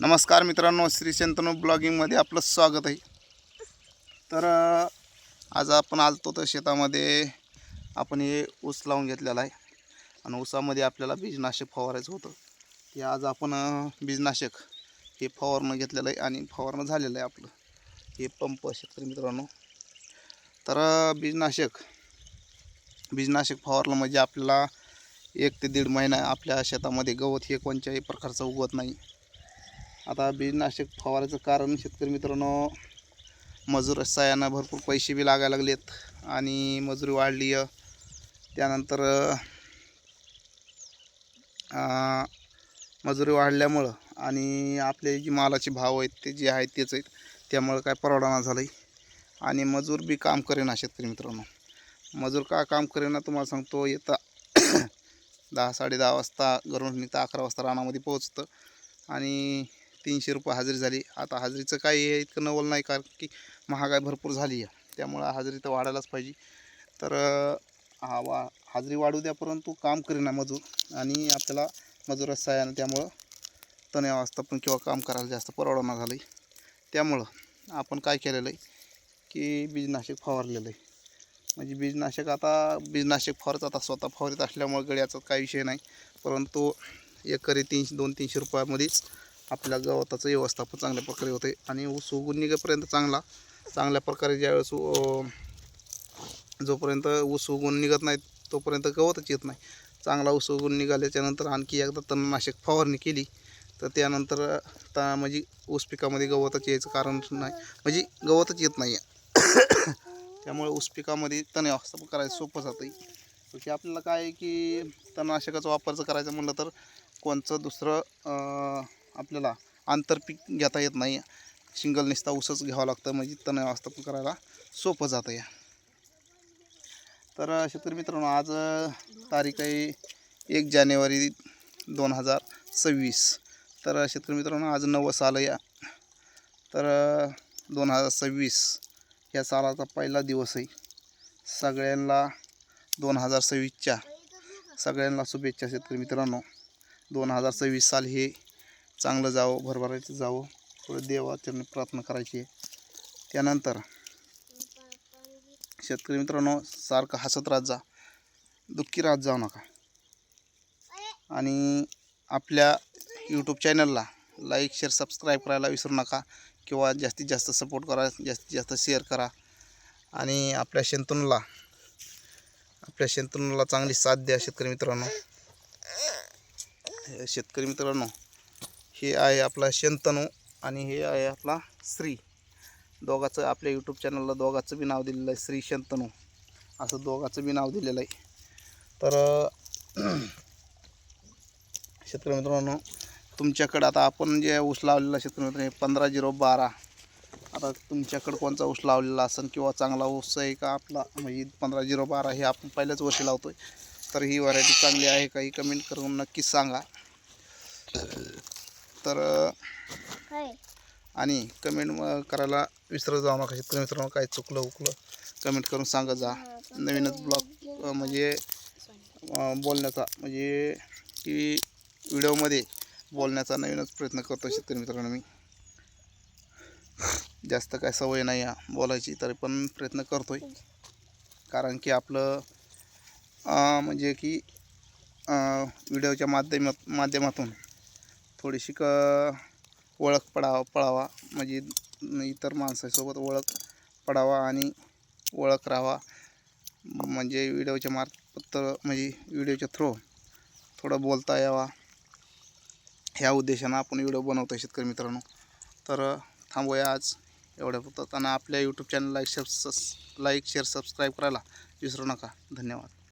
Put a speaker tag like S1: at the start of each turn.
S1: नमस्कार मित्रांनो श्री शंतनू ब्लॉगिंगमध्ये आपलं स्वागत आहे. तर आज आपण आलतो तर शेतामध्ये आपण हे ऊस लावून घेतलेला आहे. आणि ऊसामध्ये आपल्याला बीजनाशक फवारायचं होतं. ते आज आपण बीजनाशक हे फवारणं घेतलेलं आहे आणि फवारणं झालेलं आहे आपलं. हे पंप शेतकरी मित्रांनो. तर बीजनाशक बीजनाशक फवारलं म्हणजे आपल्याला एक ते दीड महिना आपल्या शेतामध्ये गवत हे कोणत्याही प्रकारचं उगवत नाही. आता बीजनाशक फवारायचं कारण शेतकरी मित्रांनो मजूर सायांना भरपूर पैसे बी लागायला लागलेत आणि मजुरी वाढली त्यानंतर मजुरी वाढल्यामुळं आणि आपले जी मालाचे भाव आहेत ते जे आहेत तेच आहेत. त्यामुळं काय परवडाना झालं आहे आणि मजूर बी काम करेना शेतकरी मित्रांनो. मजूर का काम करेना तुम्हाला सांगतो येता दहा साडे दहा वाजता घरून निघता अकरा वाजता रानामध्ये पोहोचतं. आणि तीनशे रुपये हजेरी झाली. आता हजेरीचं काही हे इतकं नवल नाही कारण की महागाई भरपूर झाली आहे. त्यामुळं हजेरी तर वाढायलाच पाहिजे. तर हा वा हजेरी वाढू द्या परंतु काम करेना मजूर आणि आपल्याला मजुरा सहाय्यानं त्यामुळं तणाव असतं पण किंवा काम करायला जास्त परवडणार झालं आहे त्यामुळं आपण काय केलेलं आहे की बीजनाशक फवारलेलं आहे. म्हणजे बीजनाशक आता बीजनाशक फवारत आता स्वतः फवारत असल्यामुळे गळ्याचा काही विषय नाही. परंतु एकरी तीनशे दोन तीनशे रुपयामध्येच आपल्या गवताचं व्यवस्थापन चांगल्या प्रकारे होते आणि ऊस उगून निघेपर्यंत चांगला चांगल्या प्रकारे ज्यावेळेस जोपर्यंत ऊस उगून निघत नाही तोपर्यंत गवतच येत नाही. चांगला ऊस उगून निघाल्याच्यानंतर आणखी एकदा तणनाशक फवारणी केली तर त्यानंतर ता म्हणजे ऊस पिकामध्ये गवतच यायचं कारण नाही. म्हणजे गवतच येत नाही त्यामुळे ऊस पिकामध्ये तण व्यवस्थापन करायचं सोपं जातं की आपल्याला काय आहे की तणनाशकाचा वापरचं करायचं म्हणलं तर कोणचं दुसरं आपल्याला आंतरपीक घेता येत नाही. सिंगल निस्ता ऊसच घ्यावं लागतं म्हणजे तण व्यवस्थापन करायला सोपं जातं या. तर शेतकरी मित्रांनो आज तारीख आहे एक जानेवारी दोन हजार सव्वीस. तर शेतकरी मित्रांनो आज नवं साल या. तर दोन हजार सव्वीस या सालाचा पहिला दिवस आहे. सगळ्यांना दोन हजार सव्वीसच्या सगळ्यांना शुभेच्छा शेतकरी मित्रांनो. दोन हजार सव्वीस साल हे चांगलं जावं भरभरायचं जावं. थोडं देवाचरण प्रार्थना करायची. आहे त्यानंतर शेतकरी मित्रांनो सारखं हसत राहत जा. दुःखी राहत जाऊ नका. आणि आपल्या यूट्यूब चॅनलला लाईक शेअर सबस्क्राईब करायला विसरू नका. किंवा जास्तीत जास्त सपोर्ट करा जास्तीत जास्त शेअर करा. आणि आपल्या शंतनूला आपल्या शंतनूला चांगली साथ द्या शेतकरी मित्रांनो. शेतकरी मित्रांनो हे आहे आपला शंतनू आणि हे आहे आपला श्री. दोघाचं आपल्या यूट्यूब चॅनलला दोघाचं बी नाव दिलेलं आहे श्री शंतनू. असं दोघाचं बी नाव दिलेलं आहे. तर अं, शेतकरी मित्रांनो तुमच्याकडं आता आपण जे ऊस लावलेला शेतकरी मित्रांनो पंधरा झिरो बारा. आता तुमच्याकडं कोणता ऊस लावलेला असेल किंवा चांगला ऊस आहे का आपला? म्हणजे पंधरा झिरो बारा हे आपण पहिल्याच वर्षी लावतो आहे तर ही व्हरायटी चांगली आहे का ही कमेंट करून नक्कीच सांगा. तर आणि कमेंट करायला विसरत जाऊ नका शेतकरी मित्रांनो काय चुकलं उकलं कमेंट करून सांगत जा. नवीनच ब्लॉग म्हणजे बोलण्याचा म्हणजे की व्हिडिओमध्ये बोलण्याचा नवीनच प्रयत्न करतो शेतकरी मित्रांनो मी. जास्त काय सवय नाही आहे बोलायची तरी पण प्रयत्न करतोय. कारण की आपलं म्हणजे की व्हिडिओच्या माध्यम माध्यमातून थोडीशी क ओळख पडावा पळावा. म्हणजे इतर माणसासोबत ओळख पडावा आणि ओळख राहावा. म्हणजे व्हिडिओच्या मार्फत म्हणजे व्हिडिओच्या थ्रू थोडं बोलता यावा. ह्या उद्देशानं आपण व्हिडिओ बनवतो शेतकरी मित्रांनो. तर थांबूया आज एवढ्या पुरतात आणि आपल्या YouTube channel like share like share subscribe करायला विसरू नका. धन्यवाद.